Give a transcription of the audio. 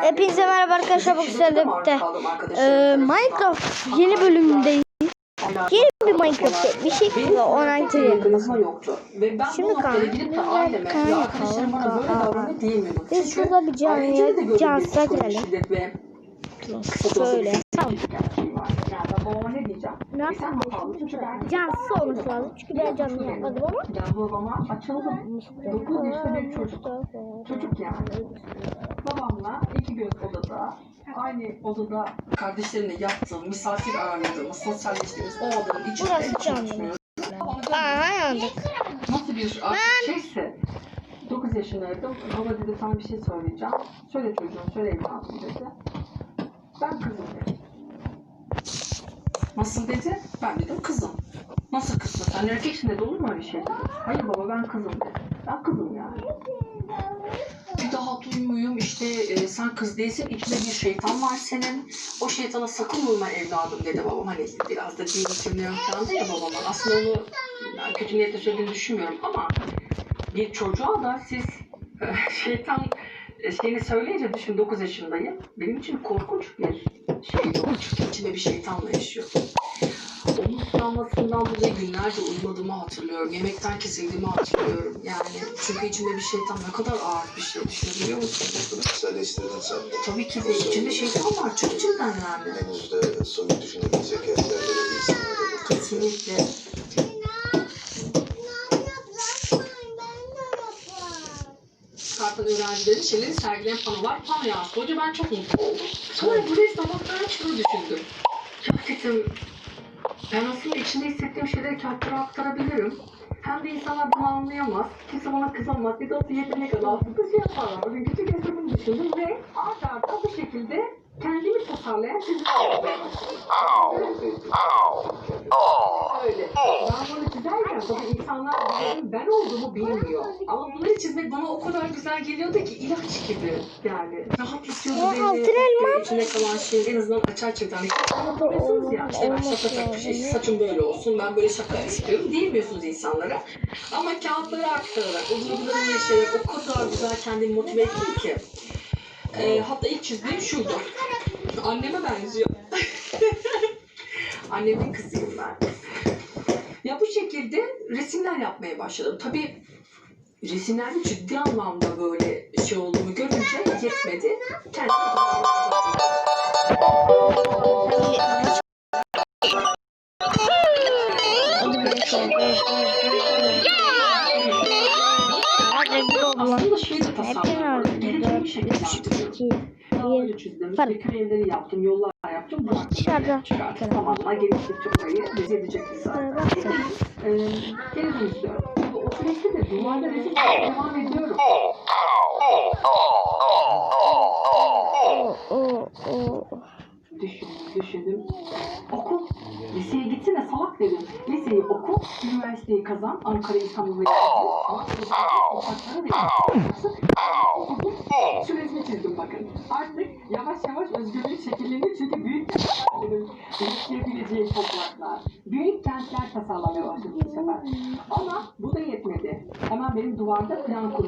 Hepinize merhaba arkadaşlar bu güzellikte ee, Minecraft yeni bölümündeyiz. Yeni bir Minecraft bir yoktu. Ve ben Şimdi bu noktaya kan- gidip de kan- aileme kan- ve arkadaşlarım bana böyle kan- davranıyor diyemiyordum. Biz şurada bir canlıya- cansıza girelim. Şöyle. Tamam. ben Cansız olması lazım çünkü ben canlı yapmadım ama Ben babama açıldım. 9 yaşında bir çocuk. Çocuk yani. Babamla iki göz odada, aynı odada kardeşlerimle yattığım, misafir ağırladığımız, sosyalleştiğimiz o odanın içinde Burası canlı. Aa yandık. Nasıl bir artık şeyse 9 yaşındaydım. Baba dedi sana bir şey söyleyeceğim. Söyle çocuğum, söyle evladım dedi. Ben kızım dedi. Nasıl dedi? Ben dedim kızım. Nasıl kızım? Sen erkeksin dedi olur mu öyle şey? Hayır baba ben kızım dedi. Ben kızım yani. İşte e, sen kız değilsin içinde bir şeytan var senin. O şeytana sakın uyma evladım dedi babam. Hani biraz da din kimliği ön planda ya babama. Aslında onu yani kötü niyetle söylediğini düşünmüyorum ama bir çocuğa da siz e, şeytan şeyini söyleyince düşün 9 yaşındayım. Benim için korkunç bir şeydi o. Çünkü içinde bir şeytanla yaşıyor. Onun travmasından dolayı günlerce uyumadığımı hatırlıyorum. Yemekten kesildiğimi hatırlıyorum. Yani çünkü içinde bir şeytan ne kadar ağır bir şey düşünebiliyor musun? Kişiselleştirdin sen de. Tabii ki de içinde şeytan var. Çok cidden yani. Henüz de soyut düşünebilecek yerlerde de değilsin. Kesinlikle. Kartal öğrencileri şeyleri sergileyen panolar pano yansıdı. Hoca ben çok mutlu oldum. Sonra bu resmen şunu düşündüm. Ya dedim ben aslında içinde hissettiğim şeyleri kağıtlara aktarabilirim. Hem de insanlar bunu anlayamaz. Kimse bana kızamaz. Bir de o yetenek kadar aslında şey yaparlar. Bugün küçük yaşta bunu düşündüm ve art arda bu şekilde kendimi çizimler yapmaya başladım. Öyle. Ben bunu çizerken tabii insanlar benim ben olduğumu bilmiyor. Ama bunları çizmek bana o kadar güzel geliyordu ki ilaç gibi yani. Rahatlatıyordu beni. altın elma. İçine kalan şeyi en azından açar. Hani anlatıyorsunuz ya işte ben şaka şaka şey, saçım böyle olsun ben böyle şaka istiyorum diyemiyorsunuz insanlara. Ama kağıtlara aktararak, o duygularını yaşayarak o kadar güzel kendimi motive ettim ki. Ee, hatta ilk çizdiğim şuydu. Anneme benziyor. Annemin kızıyım ben. Ya bu şekilde resimler yapmaya başladım. Tabii resimlerde ciddi anlamda böyle şey olduğunu görünce yetmedi. Kendime aslında şey de tasarlıyorum. Geleceğimi şekillendiriyorum. İşte köy evleri yaptım, yollar yaptım. Bıraktım. Dışarıda. Çıkarttım. Zamanla geliştikçe orayı rezil edecektim zaten. Ee, geri dönüştüm. O süreçte de duvarda resim çizmeye devam ediyorum. Düşündüm, düşündüm. Oku. Liseye gitsene salak dedim. Liseyi oku, üniversiteyi kazan. Ankara İstanbul ve Ama sokaklara da okudum. Süresini çizdim bakın. Artık yavaş yavaş özgürlüğün şekilleniyor çünkü büyük dedim. Yaşayabileceği topraklar. Büyük kentler tasarlamaya başladım bu sefer. Ama bu da yetmedi. Hemen benim duvarda plan kurdum.